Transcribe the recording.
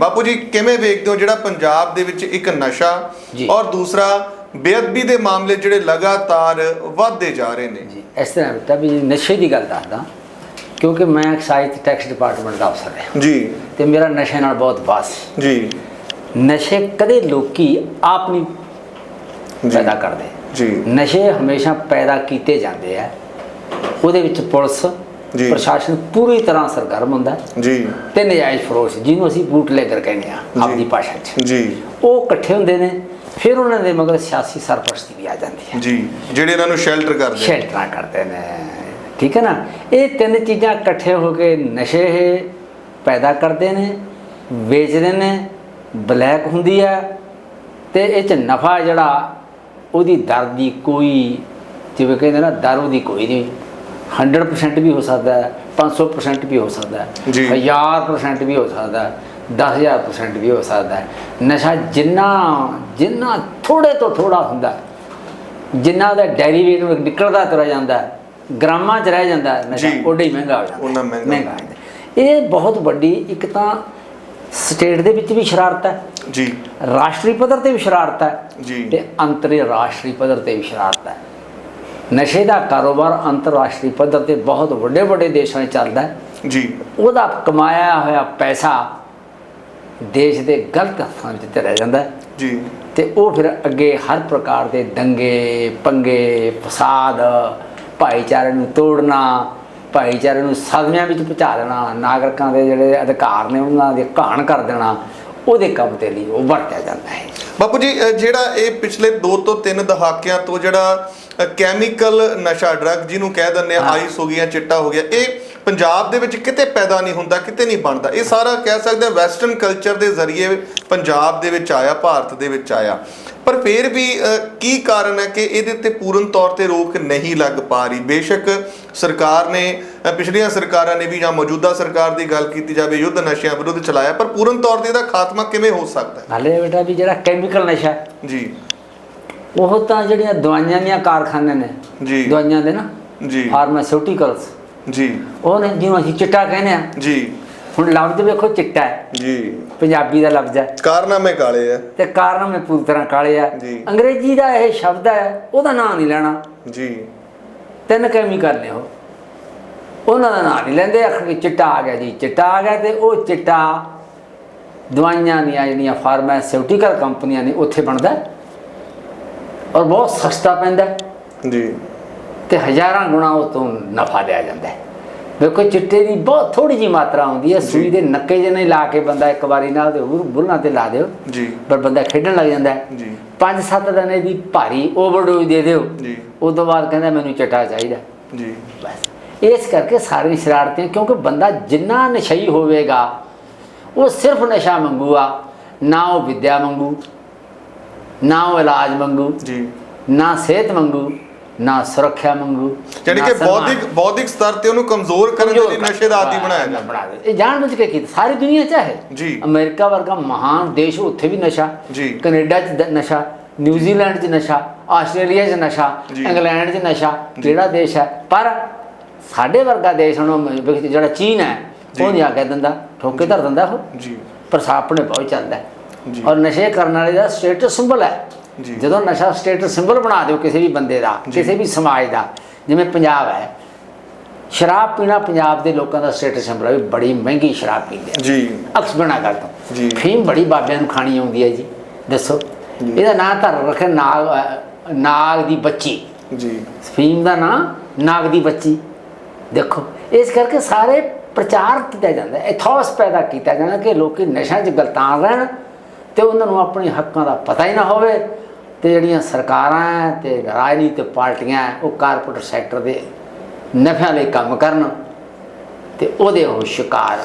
ਬਾਪੂ ਜੀ ਕਿਵੇਂ ਵੇਖਦੇ ਹੋ ਜਿਹੜਾ ਪੰਜਾਬ ਦੇ ਵਿੱਚ ਇੱਕ ਨਸ਼ਾ ਜੀ। ਔਰ ਦੂਸਰਾ ਬੇਅਦਬੀ ਦੇ ਮਾਮਲੇ ਜਿਹੜੇ ਲਗਾਤਾਰ ਵੱਧਦੇ ਜਾ ਰਹੇ ਨੇ? ਜੀ ਇਸ ਤਰ੍ਹਾਂ ਬੇਟਾ ਵੀ ਨਸ਼ੇ ਦੀ ਗੱਲ ਦੱਸਦਾ ਕਿਉਂਕਿ ਮੈਂ ਐਕਸਾਈਜ਼ ਤੇ ਟੈਕਸ ਡਿਪਾਰਟਮੈਂਟ ਦਾ ਅਫਸਰ ਹਾਂ। ਜੀ। ਤੇ ਮੇਰਾ ਨਸ਼ੇ ਨਾਲ ਬਹੁਤ ਵਾਸ ਜੀ। ਨਸ਼ੇ ਕਦੇ ਲੋਕੀ ਆਪ ਨਹੀਂ ਜੀ। ਪੈਦਾ ਕਰਦੇ। ਜੀ। ਨਸ਼ੇ ਹਮੇਸ਼ਾ ਪੈਦਾ ਕੀਤੇ ਜਾਂਦੇ ਆ। ਉਹਦੇ ਵਿੱਚ ਪੁਲਿਸ ਜੀ। ਪ੍ਰਸ਼ਾਸਨ ਪੂਰੀ ਤਰ੍ਹਾਂ ਸਰਗਰਮ ਹੁੰਦਾ ਜੀ। ਤੇ ਨਜਾਇਜ਼ ਫਰੋਸ਼ ਜਿਹਨੂੰ ਅਸੀਂ ਬੂਟਲੇਗਰ ਕਹਿੰਦੇ ਆ ਜੀ। ਆਪਦੀ ਭਾਸ਼ਾ 'ਚ। ਜੀ। ਉਹ ਇਕੱਠੇ ਹੁੰਦੇ ਨੇ ਫਿਰ ਉਹਨਾਂ ਦੇ ਮਗਰ ਸਿਆਸੀ ਸਰਪ੍ਰਸਤੀ ਵੀ ਆ ਜਾਂਦੀ ਹੈ। ਜੀ। ਜਿਹੜੇ ਇਹਨਾਂ ਨੂੰ ਸ਼ੈਲਟਰ ਕਰਦੇ। ਸ਼ੈਲਟਰਾਂ ਕਰਦੇ ਨੇ। ਠੀਕ ਹੈ ਨਾ? ਇਹ ਤਿੰਨ ਚੀਜ਼ਾਂ ਇਕੱਠੇ ਹੋ ਕੇ ਨਸ਼ੇ ਪੈਦਾ ਕਰਦੇ ਨੇ ਵੇਚਦੇ ਨੇ ਬਲੈਕ ਹੁੰਦੀ ਹੈ ਤੇ ਇਹ ਚ ਨਫਾ ਜਿਹੜਾ ਉਹਦੀ ਦਰ ਦੀ ਕੋਈ ਜਿਵੇਂ ਕਹਿੰਦੇ ਨਾ ਦਰ ਉਹਦੀ ਕੋਈ ਨਹੀਂ। 100% ਵੀ ਹੋ ਸਕਦਾ ਹੈ 500% ਵੀ ਹੋ ਸਕਦਾ ਹੈ ਜੀ। 1000% ਵੀ ਹੋ ਸਕਦਾ ਹੈ 10000% ਵੀ ਹੋ ਸਕਦਾ ਹੈ ਨਸ਼ਾ ਜਿੰਨਾ ਜਿੰਨਾ ਥੋੜੇ ਤੋਂ ਥੋੜਾ ਹੁੰਦਾ ਹੈ, ਜਿੰਨਾ ਦਾ ਡੈਰੀਵੇਟਿਵ ਨਿਕਲਦਾ ਤੁਰਿਆ ਜਾਂਦਾ ਗ੍ਰਾਮਾਂ 'ਚ ਰਹਿ ਜਾਂਦਾ ਨਸ਼ਾ। ਓਡਾ ਹੀ ਮਹਿੰਗਾ ਹੋ ਜਾਂਦਾ ਮਹਿੰਗਾ। ਇਹ ਬਹੁਤ ਵੱਡੀ ਇੱਕ ਤਾਂ ਸਟੇਟ ਦੇ ਵਿੱਚ ਵੀ ਸ਼ਰਾਰਤ ਹੈ ਜੀ ਰਾਸ਼ਟਰੀ ਪੱਧਰ ਤੇ ਵੀ ਸ਼ਰਾਰਤ ਹੈ ਜੀ। ਤੇ ਅੰਤਰਰਾਸ਼ਟਰੀ ਪੱਧਰ ਤੇ ਵੀ ਸ਼ਰਾਰਤ ਹੈ ਨਸ਼ੇ ਦਾ ਕਾਰੋਬਾਰ ਅੰਤਰਰਾਸ਼ਟਰੀ ਪੱਧਰ ਤੇ ਬਹੁਤ ਵੱਡੇ ਵੱਡੇ ਦੇਸ਼ਾਂ 'ਚ ਚੱਲਦਾ ਹੈ। ਜੀ। ਉਹਦਾ ਕਮਾਇਆ ਹੋਇਆ ਪੈਸਾ ਦੇਸ਼ ਦੇ ਗਲਤ ਹੱਥਾਂ 'ਚ ਤੇ ਰਹਿ ਜਾਂਦਾ ਹੈ। ਜੀ। ਤੇ ਉਹ ਫਿਰ ਅੱਗੇ ਹਰ ਪ੍ਰਕਾਰ ਦੇ ਦੰਗੇ ਪੰਗੇ ਫਸਾਦ ਭਾਈਚਾਰੇ ਨੂੰ ਤੋੜਨਾ ਭਾਈਚਾਰੇ ਨੂੰ ਸਦਮਿਆਂ ਵਿੱਚ ਪਹੁੰਚਾ ਦੇਣਾ ਨਾਗਰਿਕਾਂ ਦੇ ਜਿਹੜੇ ਅਧਿਕਾਰ ਨੇ ਉਹਨਾਂ ਦੇ ਘਾਣ ਕਰ ਦੇਣਾ ਉਹਦੇ ਕੰਮ ਤੇ ਲਈ ਉਹ ਵਰਤਿਆ ਜਾਂਦਾ ਹੈ। ਬਾਪੂ ਜੀ ਜਿਹੜਾ ਇਹ ਪਿਛਲੇ 2 ਤੋਂ 3 ਦਹਾਕਿਆਂ ਤੋਂ ਜਿਹੜਾ ਕੈਮੀਕਲ ਨਸ਼ਾ ਡਰੱਗ ਜਿਹਨੂੰ ਕਹਿ ਦਿੰਦੇ ਆ। ਆਈਸ ਹੋ ਗਿਆ ਚਿੱਟਾ ਹੋ ਗਿਆ ਇਹ ਪੰਜਾਬ ਦੇ ਵਿੱਚ ਕਿਤੇ ਪੈਦਾ ਨਹੀਂ ਹੁੰਦਾ ਕਿਤੇ ਨਹੀਂ ਬਣਦਾ। ਇਹ ਸਾਰਾ ਕਹਿ ਸਕਦੇ ਆ ਵੈਸਟਰਨ ਕਲਚਰ ਦੇ ਜ਼ਰੀਏ ਪੰਜਾਬ ਦੇ ਵਿੱਚ ਆਇਆ ਭਾਰਤ ਦੇ ਵਿੱਚ ਆਇਆ। ਪਰ ਫਿਰ ਵੀ ਕੀ ਕਾਰਨ ਹੈ ਕਿ ਇਹਦੇ ਤੇ ਪੂਰਨ ਤੌਰ ਤੇ ਰੋਕ ਨਹੀਂ ਲੱਗ ਪਾ ਰਹੀ? ਬੇਸ਼ੱਕ ਸਰਕਾਰ ਨੇ ਪਿਛਲੀਆਂ ਸਰਕਾਰਾਂ ਨੇ ਵੀ ਜਾਂ ਮੌਜੂਦਾ ਸਰਕਾਰ ਦੀ ਗੱਲ ਕੀਤੀ ਜਾਵੇ ਯੁੱਧ ਨਸ਼ਿਆਂ ਵਿਰੁੱਧ ਚਲਾਇਆ ਪਰ ਪੂਰਨ ਤੌਰ ਤੇ ਇਹਦਾ ਖਾਤਮਾ ਕਿਵੇਂ ਹੋ ਸਕਦਾ ਹੈ? ਹਾਲੇ ਬੇਟਾ ਵੀ ਜਿਹੜਾ ਕੈਮੀਕਲ ਨਸ਼ਾ ਜੀ। ਉਹ ਤਾਂ ਜਿਹੜੀਆਂ ਦਵਾਈਆਂ ਦੀਆਂ ਕਾਰਖਾਨੇ ਨੇ ਜੀ। ਦਵਾਈਆਂ ਦੇ ਨਾ ਜੀ। ਫਾਰਮਾਸਿਊਟੀਕਲਸ ਜੀ। ਉਹ ਨੇ ਜਿਹਨੂੰ ਅਸੀਂ ਚਿੱਟਾ ਕਹਿੰਦੇ ਆ ਜੀ। ਹੁਣ ਲਫ਼ਜ਼ ਵੇਖੋ ਚਿੱਟਾ ਹੈ। ਜੀ। ਪੰਜਾਬੀ ਦਾ ਲਫ਼ਜ਼ ਹੈ। ਕਾਰਨਾਮੇ ਕਾਲੇ ਆ ਤੇ ਕਾਰਨ ਮੈਂ ਪੂਰੀ ਤਰ੍ਹਾਂ ਕਾਲੇ ਆ। ਅੰਗਰੇਜ਼ੀ ਦਾ ਇਹ ਸ਼ਬਦ ਹੈ ਉਹਦਾ ਨਾਂ ਨਹੀਂ ਲੈਣਾ। ਜੀ। ਤਿੰਨ ਕੈਮੀਕਲ ਨੇ ਉਹ ਉਹਨਾਂ ਦਾ ਨਾਂ ਨਹੀਂ ਲੈਂਦੇ ਆਖਰ ਚਿੱਟਾ ਆ ਗਿਆ ਜੀ। ਚਿੱਟਾ ਆ ਗਿਆ ਤੇ ਉਹ ਚਿੱਟਾ ਦਵਾਈਆਂ ਦੀਆਂ ਜਿਹੜੀਆਂ ਫਾਰਮਾਸਿਊਟੀਕਲ ਕੰਪਨੀਆਂ ਨੇ ਉੱਥੇ ਬਣਦਾ ਹੈ। ਔਰ ਬਹੁਤ ਸਸਤਾ ਪੈਂਦਾ ਜੀ। ਤੇ ਹਜ਼ਾਰਾਂ ਗੁਣਾ ਉਹ ਤੋਂ ਨਫਾ ਲਿਆ ਜਾਂਦਾ ਹੈ। ਵੇਖੋ ਚਿੱਟੇ ਦੀ ਬਹੁਤ ਥੋੜੀ ਜੀ ਮਾਤਰਾ ਹੁੰਦੀ ਹੈ। ਸੂਈ ਦੇ ਨੱਕੇ ਜਿਹੇ ਨਹੀਂ ਲਾ ਕੇ ਬੰਦਾ ਇੱਕ ਵਾਰੀ ਨਾਲ ਤੇ ਹੋਰ ਬੁੱਲਾਂ ਤੇ ਲਾ ਦਿਓ। ਜੀ। ਪਰ ਬੰਦਾ ਖੇਡਣ ਲੱਗ ਜਾਂਦਾ ਹੈ। ਜੀ। ਪੰਜ ਸੱਤ ਦਿਨ ਦੀ ਭਾਰੀ ਓਵਰਡੋਜ਼ ਦੇ ਦਿਓ। ਜੀ। ਉਸ ਤੋਂ ਬਾਅਦ ਕਹਿੰਦਾ ਮੈਨੂੰ ਚਟਾ ਚਾਹੀਦਾ ਜੀ। ਬਸ। ਇਸ ਕਰਕੇ ਸਾਰੀਆਂ ਸ਼ਰਾਰਤਾਂ ਕਿਉਂਕਿ ਬੰਦਾ ਜਿੰਨਾ ਨਸ਼ਈ ਹੋਵੇਗਾ ਉਹ ਸਿਰਫ ਨਸ਼ਾ ਮੰਗੂਗਾ ਨਾ ਉਹ ਵਿਦਿਆ ਮੰਗੂ। ਨਾ ਉਹ ਇਲਾਜ ਮੰਗੂ ਜੀ ਨਾ ਸਿਹਤ ਮੰਗੂ ਨਾ ਸੁਰੱਖਿਆ ਮੰਗੂ ਯਾਨੀ ਕਿ। ਬੌਧਿਕ ਬੌਧਿਕ ਸਤਰ ਤੇ ਉਹਨੂੰ ਕਮਜ਼ੋਰ ਕਰਨ ਦੇ ਲਈ ਨਸ਼ੇ ਦਾ ਆਦੀ ਬਣਾਇਆ ਜਾਂਦਾ। ਇਹ ਜਾਣ ਬੁੱਝ ਕੇ ਕੀਤਾ ਸਾਰੀ ਦੁਨੀਆ ਚ ਹੈ ਜੀ। ਅਮਰੀਕਾ ਵਰਗਾ ਮਹਾਨ ਦੇਸ਼ ਉੱਥੇ ਵੀ ਨਸ਼ਾ ਜੀ। ਕੈਨੇਡਾ ਚ ਨਸ਼ਾ ਨਿਊਜ਼ੀਲੈਂਡ ਚ ਨਸ਼ਾ ਆਸਟ੍ਰੇਲੀਆ ਚ ਨਸ਼ਾ। ਇੰਗਲੈਂਡ ਚ ਨਸ਼ਾ ਕਿਹੜਾ ਦੇਸ਼ ਹੈ ਪਰ ਸਾਡੇ ਵਰਗਾ ਦੇਸ਼ ਹੁਣ ਜਿਹੜਾ ਚੀਨ ਹੈ। ਉਹ ਨਹੀਂ ਆ ਕੇ ਦਿੰਦਾ ਠੋਕੇ ਧਰ ਦਿੰਦਾ ਉਹ ਜੀ ਪਰ ਸਾਪਣੇ ਬਹੁਤ ਚੱਲਦਾ। ਔਰ ਨਸ਼ੇ ਕਰਨ ਵਾਲੇ ਦਾ ਸਟੇਟਸ ਸਿੰਬਲ ਹੈ। ਜਦੋਂ ਨਸ਼ਾ ਸਟੇਟਸ ਸਿੰਬਲ ਬਣਾ ਦਿਓ ਕਿਸੇ ਵੀ ਬੰਦੇ ਦਾ। ਕਿਸੇ ਵੀ ਸਮਾਜ ਦਾ ਜਿਵੇਂ ਪੰਜਾਬ ਹੈ। ਸ਼ਰਾਬ ਪੀਣਾ ਪੰਜਾਬ ਦੇ ਲੋਕਾਂ ਦਾ ਸਟੇਟਸ ਸਿੰਬਲ ਹੈ ਵੀ ਬੜੀ ਮਹਿੰਗੀ ਸ਼ਰਾਬ ਪੀਂਦੇ ਆ। ਜੀ। ਅਕਸ ਬਣਾ ਕਰ ਜੀ। ਫੀਮ ਬੜੀ ਬਾਬਿਆਂ ਨੂੰ ਖਾਣੀ ਆਉਂਦੀ ਹੈ ਜੀ। ਦੱਸੋ। ਇਹਦਾ ਨਾਂ ਧਰ ਰੱਖਿਆ ਨਾਗ ਨਾਗ ਦੀ ਬੱਚੀ। ਜੀ। ਫੀਮ ਦਾ ਨਾਂ ਨਾਗ ਦੀ ਬੱਚੀ। ਦੇਖੋ ਇਸ ਕਰਕੇ ਸਾਰੇ ਪ੍ਰਚਾਰ ਕੀਤਾ ਜਾਂਦਾ ਹੈ। ਇਥੋਸ ਪੈਦਾ ਕੀਤਾ ਜਾਂਦਾ ਕਿ ਲੋਕੀ ਨਸ਼ਾ 'ਚ ਗਲਤਾਨ ਰਹਿਣ। ਤੇ ਉਹਨਾਂ ਨੂੰ ਆਪਣੇ ਹੱਕਾਂ ਦਾ ਪਤਾ ਹੀ ਨਾ ਹੋਵੇ ਤੇ ਜਿਹੜੀਆਂ ਸਰਕਾਰਾਂ ਹੈ ਤੇ ਰਾਜਨੀਤਿਕ ਪਾਰਟੀਆਂ ਹੈ, ਉਹ ਕਾਰਪੋਰੇਟ ਸੈਕਟਰ ਦੇ ਨਫਿਆਂ ਲਈ ਕੰਮ ਕਰਨ ਤੇ ਉਹਦੇ ਉਹ ਸ਼ਿਕਾਰ